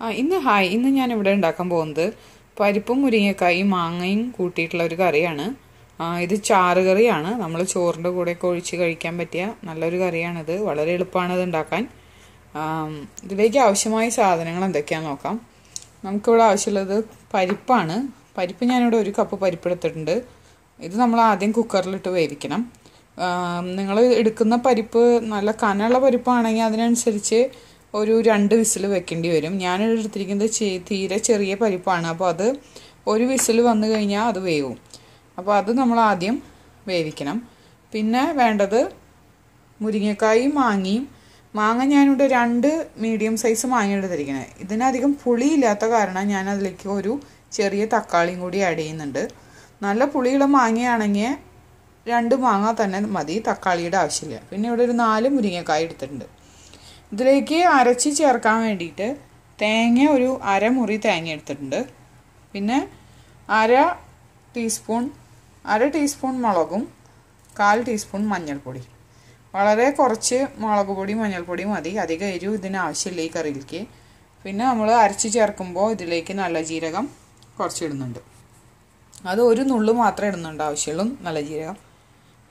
ആ ഇന്ന് ഹായ്. ഇന്ന് ഞാൻ ഇവിടെ ഉണ്ടാക്കാൻ പോകുന്നത് പരിപ്പും മുരിങ്ങക്കായും മാങ്ങയും കൂട്ടിയിട്ടുള്ള ഒരു കറിയാണ്. ഇത് ചാറ് കറിയാണ്. നമ്മൾ ചോറിന്റെ കൂടെയൊക്കെ ഒഴിച്ച് കഴിക്കാൻ പറ്റിയ നല്ലൊരു കറിയാണിത്. വളരെ എളുപ്പമാണ് ഇത് ഉണ്ടാക്കാൻ. ഇതിലേക്ക് ആവശ്യമായ സാധനങ്ങൾ എന്തൊക്കെയാണെന്ന് നോക്കാം. നമുക്കിവിടെ ആവശ്യമുള്ളത് പരിപ്പാണ്. പരിപ്പ് ഞാനിവിടെ ഒരു കപ്പ് പരിപ്പ് എടുത്തിട്ടുണ്ട്. ഇത് നമ്മൾ ആദ്യം കുക്കറിലിട്ട് വേവിക്കണം. നിങ്ങൾ എടുക്കുന്ന പരിപ്പ് നല്ല കനമുള്ള പരിപ്പാണെങ്കിൽ അതിനനുസരിച്ച് ഒരു രണ്ട് വിസിൽ വെക്കേണ്ടി വരും. ഞാൻ എടുത്തിരിക്കുന്നത് തീരെ ചെറിയ പരിപ്പാണ്. അപ്പോൾ അത് ഒരു വിസിൽ വന്നു കഴിഞ്ഞാൽ അത് വേവും. അപ്പോൾ അത് നമ്മൾ ആദ്യം വേവിക്കണം. പിന്നെ വേണ്ടത് മുരിങ്ങക്കായും മാങ്ങയും. മാങ്ങ ഞാനിവിടെ രണ്ട് മീഡിയം സൈസ് മാങ്ങ എടുത്തിരിക്കുന്നത്. ഇതിനധികം പുളിയില്ലാത്ത കാരണം ഞാൻ അതിലേക്ക് ഒരു ചെറിയ തക്കാളിയും കൂടി ആഡ് ചെയ്യുന്നുണ്ട്. നല്ല പുളിയുള്ള മാങ്ങയാണെങ്കിൽ രണ്ട് മാങ്ങ തന്നെ മതി തക്കാളിയുടെ ആവശ്യമില്ല. പിന്നെ ഇവിടെ ഒരു നാല് മുരിങ്ങക്കായ എടുത്തിട്ടുണ്ട്. ഇതിലേക്ക് അരച്ച് ചേർക്കാൻ വേണ്ടിയിട്ട് തേങ്ങ ഒരു അരമുറി തേങ്ങ എടുത്തിട്ടുണ്ട്. പിന്നെ അര ടീസ്പൂൺ അര ടീസ്പൂൺ മുളകും കാൽ ടീസ്പൂൺ മഞ്ഞൾപ്പൊടി. വളരെ കുറച്ച് മുളക് പൊടി മഞ്ഞൾപ്പൊടി മതി. അധികം എരിവ് ഇതിന് ആവശ്യമില്ല ഈ കറിയിലേക്ക്. പിന്നെ നമ്മൾ അരച്ച് ചേർക്കുമ്പോൾ ഇതിലേക്ക് നല്ല ജീരകം കുറച്ച് ഇടുന്നുണ്ട്. അത് ഒരു നുള്ളു മാത്രമേ ഇടുന്നുണ്ട് ആവശ്യമുള്ളൂ നല്ല ജീരകം.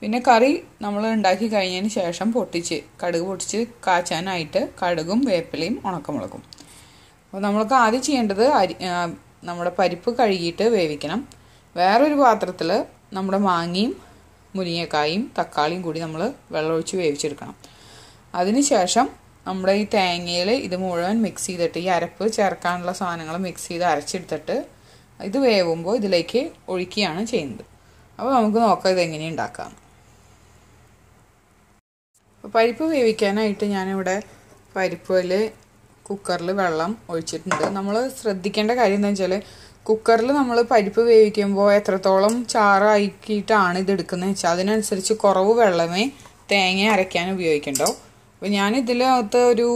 പിന്നെ കറി നമ്മൾ ഉണ്ടാക്കി കഴിഞ്ഞതിന് ശേഷം പൊട്ടിച്ച് കടുക് പൊട്ടിച്ച് കാച്ചാനായിട്ട് കടുകും വേപ്പിലയും ഉണക്കമുളകും. അപ്പോൾ നമ്മൾക്ക് ആദ്യം ചെയ്യേണ്ടത് അരി നമ്മുടെ പരിപ്പ് കഴുകിയിട്ട് വേവിക്കണം. വേറൊരു പാത്രത്തിൽ നമ്മുടെ മാങ്ങയും മുരിങ്ങക്കായും തക്കാളിയും കൂടി നമ്മൾ വെള്ളമൊഴിച്ച് വേവിച്ചെടുക്കണം. അതിനുശേഷം നമ്മുടെ ഈ തേങ്ങയിൽ ഇത് മുഴുവൻ മിക്സ് ചെയ്തിട്ട് ഈ അരപ്പ് ചേർക്കാനുള്ള സാധനങ്ങൾ മിക്സ് ചെയ്ത് അരച്ചെടുത്തിട്ട് ഇത് വേവുമ്പോൾ ഇതിലേക്ക് ഒഴിക്കുകയാണ് ചെയ്യുന്നത്. അപ്പോൾ നമുക്ക് നോക്കാം ഇത് എങ്ങനെ ഉണ്ടാക്കാം പരിപ്പ് വേവിക്കാനായിട്ട് ഞാനിവിടെ പരിപ്പിൽ കുക്കറിൽ വെള്ളം ഒഴിച്ചിട്ടുണ്ട്. നമ്മൾ ശ്രദ്ധിക്കേണ്ട കാര്യം എന്താ വെച്ചാൽ കുക്കറിൽ നമ്മൾ പരിപ്പ് വേവിക്കുമ്പോൾ എത്രത്തോളം ചാറാക്കിയിട്ടാണ് ഇത് എടുക്കുന്നത് വെച്ചാൽ അതിനനുസരിച്ച് കുറവ് വെള്ളമേ തേങ്ങ അരയ്ക്കാൻ ഉപയോഗിക്കണ്ടോ? അപ്പോൾ ഞാൻ ഇതിലകത്ത് ഒരു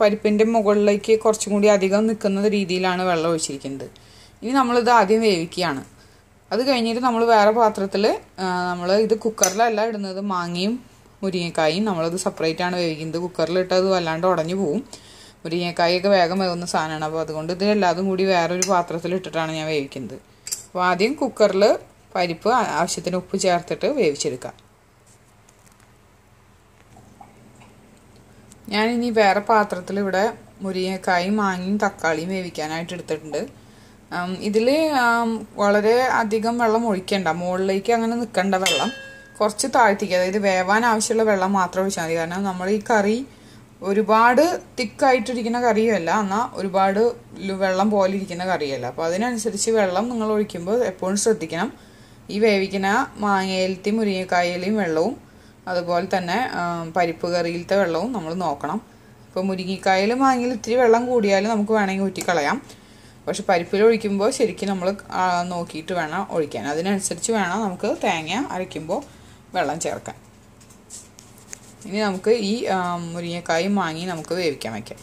പരിപ്പിന്റെ മുകളിലേക്ക് കുറച്ചും കൂടി അധികം നിൽക്കുന്ന രീതിയിലാണ് വെള്ളം ഒഴിച്ചിരിക്കുന്നത്. ഇനി നമ്മളിത് ആദ്യം വേവിക്കുകയാണ്. അത് കഴിഞ്ഞിട്ട് നമ്മൾ വേറെ പാത്രത്തിൽ നമ്മൾ ഇത് കുക്കറിലല്ല ഇടുന്നത് മാങ്ങയും മുരിങ്ങക്കായും നമ്മളത് സെപ്പറേറ്റ് ആണ് വേവിക്കുന്നത്. കുക്കറിലിട്ട് അത് വല്ലാണ്ട് ഉടഞ്ഞു പോവും. മുരിങ്ങക്കായൊക്കെ വേഗം വേകുന്ന സാധനമാണ്. അപ്പോൾ അതുകൊണ്ട് ഇത് എല്ലാതും കൂടി വേറൊരു പാത്രത്തിൽ ഇട്ടിട്ടാണ് ഞാൻ വേവിക്കുന്നത്. അപ്പോൾ ആദ്യം കുക്കറിൽ പരിപ്പ് ആവശ്യത്തിന് ഉപ്പ് ചേർത്തിട്ട് വേവിച്ചെടുക്കാം ഞാനിനി വേറെ പാത്രത്തിൽ ഇവിടെ മുരിങ്ങക്കായും മാങ്ങയും തക്കാളിയും വേവിക്കാനായിട്ട് എടുത്തിട്ടുണ്ട്. ഇതിൽ വളരെ അധികം വെള്ളം ഒഴിക്കണ്ട. മുകളിലേക്ക് അങ്ങനെ നിൽക്കേണ്ട വെള്ളം. കുറച്ച് താഴ്ത്തിക്കുക. അതായത് വേവാൻ ആവശ്യമുള്ള വെള്ളം മാത്രം ഒഴിച്ചാൽ മതി. കാരണം നമ്മൾ ഈ കറി ഒരുപാട് തിക്കായിട്ടിരിക്കുന്ന കറിയല്ല എന്നാൽ ഒരുപാട് വെള്ളം പോലെ ഇരിക്കുന്ന കറിയല്ല. അപ്പോൾ അതിനനുസരിച്ച് വെള്ളം നിങ്ങൾ ഒഴിക്കുമ്പോൾ എപ്പോഴും ശ്രദ്ധിക്കണം. ഈ വേവിക്കുന്ന മാങ്ങയിലത്തെയും മുരിങ്ങക്കായയിലെയും വെള്ളവും അതുപോലെ തന്നെ പരിപ്പ് കറിയിലത്തെ വെള്ളവും നമ്മൾ നോക്കണം. ഇപ്പോൾ മുരിങ്ങക്കായയിൽ മാങ്ങയിൽ ഇത്തിരി വെള്ളം കൂടിയാൽ നമുക്ക് വേണമെങ്കിൽ ഊറ്റിക്കളയാം. പക്ഷെ പരിപ്പിൽ ഒഴിക്കുമ്പോൾ ശരിക്കും നമ്മൾ നോക്കിയിട്ട് വേണം ഒഴിക്കാൻ. അതിനനുസരിച്ച് വേണം നമുക്ക് തേങ്ങ അരയ്ക്കുമ്പോൾ വെള്ളം ചേർക്കാൻ ഇനി നമുക്ക് ഈ മുരിങ്ങക്കായും വാങ്ങി നമുക്ക് വേവിക്കാൻ വയ്ക്കാം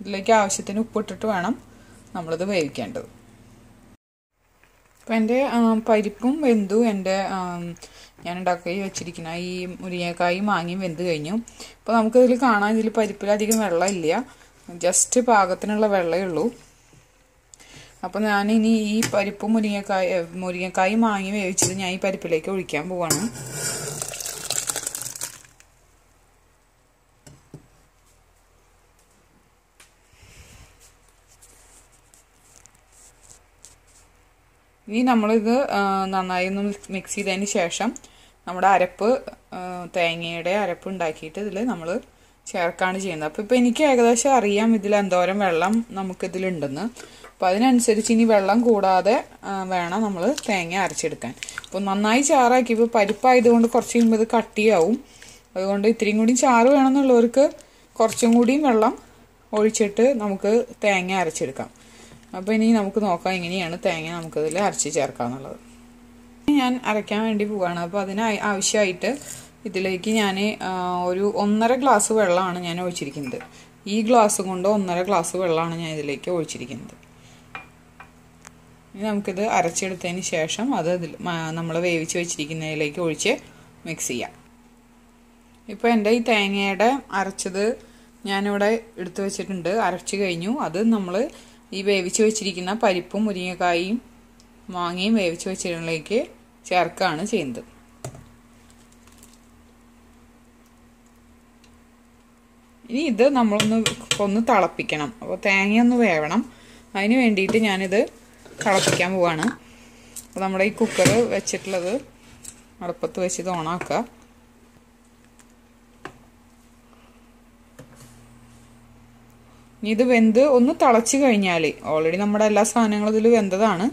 ഇതിലേക്ക് ആവശ്യത്തിന് ഉപ്പിട്ടിട്ട് വേണം നമ്മളിത് വേവിക്കേണ്ടത്. അപ്പം എന്റെ പരിപ്പും വെന്തു. എന്റെ ഞാൻ ഉണ്ടാക്കി വെച്ചിരിക്കുന്ന ഈ മുരിങ്ങക്കായും മാങ്ങയും വെന്ത് കഴിഞ്ഞു. അപ്പോൾ നമുക്കിതിൽ കാണാൻ ഇതിൽ പരിപ്പിലധികം വെള്ളം ഇല്ല ജസ്റ്റ് പാകത്തിനുള്ള വെള്ളമേ ഉള്ളൂ. അപ്പോൾ ഞാനിനി ഈ പരിപ്പും മുരിങ്ങക്കായ മുരിങ്ങക്കായും മാങ്ങി വേവിച്ചത് ഞാൻ ഈ പരിപ്പിലേക്ക് ഒഴിക്കാൻ പോവാണ്. ഇനി നമ്മളിത് നന്നായി ഒന്ന് മിക്സ് ചെയ്തതിന് ശേഷം നമ്മുടെ അരപ്പ് തേങ്ങയുടെ അരപ്പ് ഉണ്ടാക്കിയിട്ട് ഇതിൽ നമ്മൾ ചേർക്കാണ് ചെയ്യുന്നത്. അപ്പോൾ ഇപ്പോൾ എനിക്ക് ഏകദേശം അറിയാം ഇതിൽ എന്തോരം വെള്ളം നമുക്കിതിലുണ്ടെന്ന്. അപ്പോൾ അതിനനുസരിച്ച് ഇനി വെള്ളം കൂടാതെ വേണം നമ്മൾ തേങ്ങ അരച്ചെടുക്കാൻ. അപ്പോൾ നന്നായി ചാറാക്കി. ഇപ്പോൾ പരിപ്പായതുകൊണ്ട് കുറച്ച് കഴിയുമ്പോൾ ഇത് കട്ടിയാവും. അതുകൊണ്ട് ഇത്രയും കൂടി ചാറ് വേണമെന്നുള്ളവർക്ക് കുറച്ചും കൂടിയും വെള്ളം ഒഴിച്ചിട്ട് നമുക്ക് തേങ്ങ അരച്ചെടുക്കാം. അപ്പോൾ ഇനി നമുക്ക് നോക്കാം എങ്ങനെയാണ് തേങ്ങ നമുക്കതിൽ അരച്ച് ചേർക്കാന്നുള്ളത്. ഞാൻ അരയ്ക്കാൻ വേണ്ടി പോവാണ്. അപ്പോൾ അതിന് ആവശ്യമായിട്ട് ഇതിലേക്ക് ഞാൻ ഒരു ഒന്നര ഗ്ലാസ് വെള്ളമാണ് ഞാൻ ഒഴിച്ചിരിക്കുന്നത്. ഈ ഗ്ലാസ് കൊണ്ട് ഒന്നര ഗ്ലാസ് വെള്ളമാണ് ഞാൻ ഇതിലേക്ക് ഒഴിച്ചിരിക്കുന്നത്. നമുക്കിത് അരച്ചെടുത്തതിന് ശേഷം അത് ഇതിൽ നമ്മൾ വേവിച്ച് വെച്ചിരിക്കുന്നതിലേക്ക് ഒഴിച്ച് മിക്സ് ചെയ്യാം. ഇപ്പോൾ എന്റെ ഈ തേങ്ങയുടെ അരച്ചത് ഞാനിവിടെ എടുത്തു വെച്ചിട്ടുണ്ട്. അരച്ച് കഴിഞ്ഞു. അത് നമ്മൾ ഈ വേവിച്ച് വെച്ചിരിക്കുന്ന പരിപ്പും മുരിങ്ങക്കായും മാങ്ങയും വേവിച്ച് വെച്ചതിലേക്ക് ചേർക്കുകയാണ് ചെയ്യുന്നത്. ഇനി ഇത് നമ്മളൊന്ന് ഒന്ന് തിളപ്പിക്കണം. അപ്പോൾ തേങ്ങയൊന്ന് വേവണം. അതിന് വേണ്ടിയിട്ട് ഞാനിത് തിളപ്പിക്കാൻ പോവാണ്. അപ്പോൾ നമ്മുടെ ഈ കുക്കർ വെച്ചിട്ടുള്ളത് അടുപ്പത്ത് വെച്ച് ഇത് ഓണാക്കുക ഇത് വെന്ത് ഒന്ന് തിളച്ച് കഴിഞ്ഞാൽ ഓൾറെഡി നമ്മുടെ എല്ലാ സാധനങ്ങളും ഇതിൽ വെന്തതാണ്.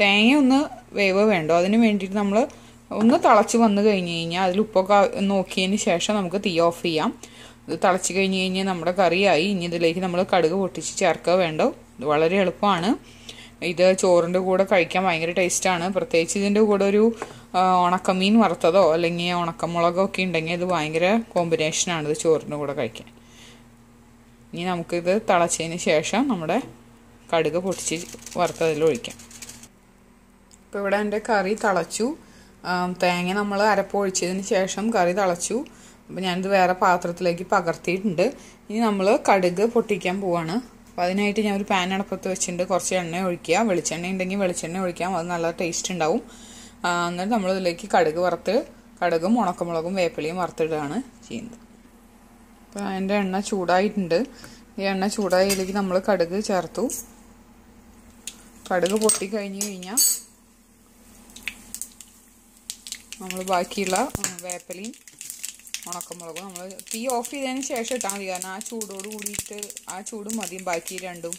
തേങ്ങ ഒന്ന് വേവ് വേണ്ടോ? അതിന് വേണ്ടിയിട്ട് നമ്മൾ ഒന്ന് തിളച്ച് വന്നു കഴിഞ്ഞ് കഴിഞ്ഞാൽ അതിൽ ഉപ്പൊക്കെ നോക്കിയതിന് ശേഷം നമുക്ക് തീ ഓഫ് ചെയ്യാം. ഇത് തിളച്ച് കഴിഞ്ഞ് കഴിഞ്ഞാൽ നമ്മുടെ കറിയായി. ഇനി ഇതിലേക്ക് നമ്മൾ കടുക് പൊട്ടിച്ച് ചേർക്കുക വേണ്ടോ? വളരെ എളുപ്പമാണ്. ഇത് ചോറിന്റെ കൂടെ കഴിക്കാൻ ഭയങ്കര ടേസ്റ്റാണ് പ്രത്യേകിച്ച് ഇതിന്റെ കൂടെ ഒരു ഉണക്കമീൻ വറുത്തതോ അല്ലെങ്കിൽ ഉണക്കമുളകോ ഒക്കെ ഉണ്ടെങ്കിൽ ഇത് ഭയങ്കര കോമ്പിനേഷനാണ് ഇത് ചോറിന്റെ കൂടെ കഴിക്കാൻ. ഇനി നമുക്കിത് തിളച്ചതിന് ശേഷം നമ്മുടെ കടുക് പൊട്ടിച്ച് വറുത്തതിൽ ഒഴിക്കാം. ഇപ്പോൾ ഇവിടെ എന്റെ കറി തിളച്ചു. തേങ്ങ നമ്മൾ അരപ്പൊഴിച്ചതിന് ശേഷം കറി തിളച്ചു. അപ്പോൾ ഞാനിത് വേറെ പാത്രത്തിലേക്ക് പകർത്തിയിട്ടുണ്ട്. ഇനി നമ്മൾ കടുക് പൊട്ടിക്കാൻ പോവാണ്. അപ്പോൾ അതിനായിട്ട് ഞാൻ ഒരു പാൻ അടപ്പത്ത് വെച്ചിട്ടുണ്ട്. കുറച്ച് എണ്ണ ഒഴിക്കുക. വെളിച്ചെണ്ണ ഉണ്ടെങ്കിൽ വെളിച്ചെണ്ണ ഒഴിക്കാം. അത് നല്ല ടേസ്റ്റ് ഉണ്ടാവും. എന്നിട്ട് നമ്മൾ ഇതിലേക്ക് കടുക് വറുത്ത് കടുകും ഉണക്കമുളകും വേപ്പിലയും വറുത്തിടുകയാണ് ചെയ്യുന്നത്. അപ്പോൾ അതിന്റെ എണ്ണ ചൂടായിട്ടുണ്ട്. ഈ എണ്ണ ചൂടായതിലേക്ക് നമ്മൾ കടുക് ചേർത്തു. കടുക് പൊട്ടി കഴിഞ്ഞ് കഴിഞ്ഞാൽ നമ്മൾ ബാക്കിയുള്ള വേപ്പലയും ഉണക്കമുളകും നമ്മൾ തീ ഓഫ് ചെയ്തതിന് ശേഷം ഇട്ടാൽ മതി. കാരണം ആ ചൂടോട് കൂടിയിട്ട് ആ ചൂടും മതിയും ബാക്കി രണ്ടും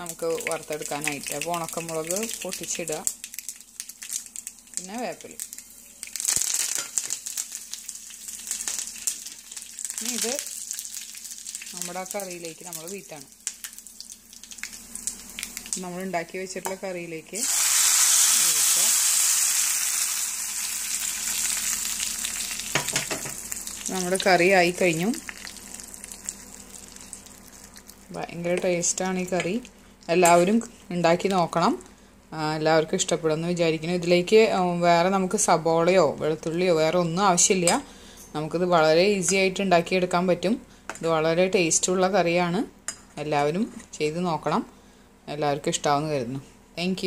നമുക്ക് വറുത്തെടുക്കാനായിട്ട്. അപ്പോൾ ഉണക്കമുളക് പൊട്ടിച്ചിടുക. പിന്നെ വേപ്പില. ഇത് നമ്മുടെ ആ കറിയിലേക്ക് നമ്മൾ വീട്ടാണ്. നമ്മൾ ഉണ്ടാക്കി വെച്ചിട്ടുള്ള കറിയിലേക്ക് നമ്മുടെ കറി ആയി കഴിഞ്ഞു. ഭയങ്കര ടേസ്റ്റാണ് ഈ കറി. എല്ലാവരും ഉണ്ടാക്കി നോക്കണം. എല്ലാവർക്കും ഇഷ്ടപ്പെടുമെന്ന് വിചാരിക്കുന്നു. ഇതിലേക്ക് വേറെ നമുക്ക് സബോളയോ വെളുത്തുള്ളിയോ വേറെ ഒന്നും ആവശ്യമില്ല. നമുക്കിത് വളരെ ഈസി ആയിട്ട് ഉണ്ടാക്കിയെടുക്കാൻ പറ്റും. ഇത് വളരെ ടേസ്റ്റുള്ള കറിയാണ്. എല്ലാവരും ചെയ്ത് നോക്കണം. എല്ലാവർക്കും ഇഷ്ടമാവുമെന്ന് കരുതുന്നു. താങ്ക്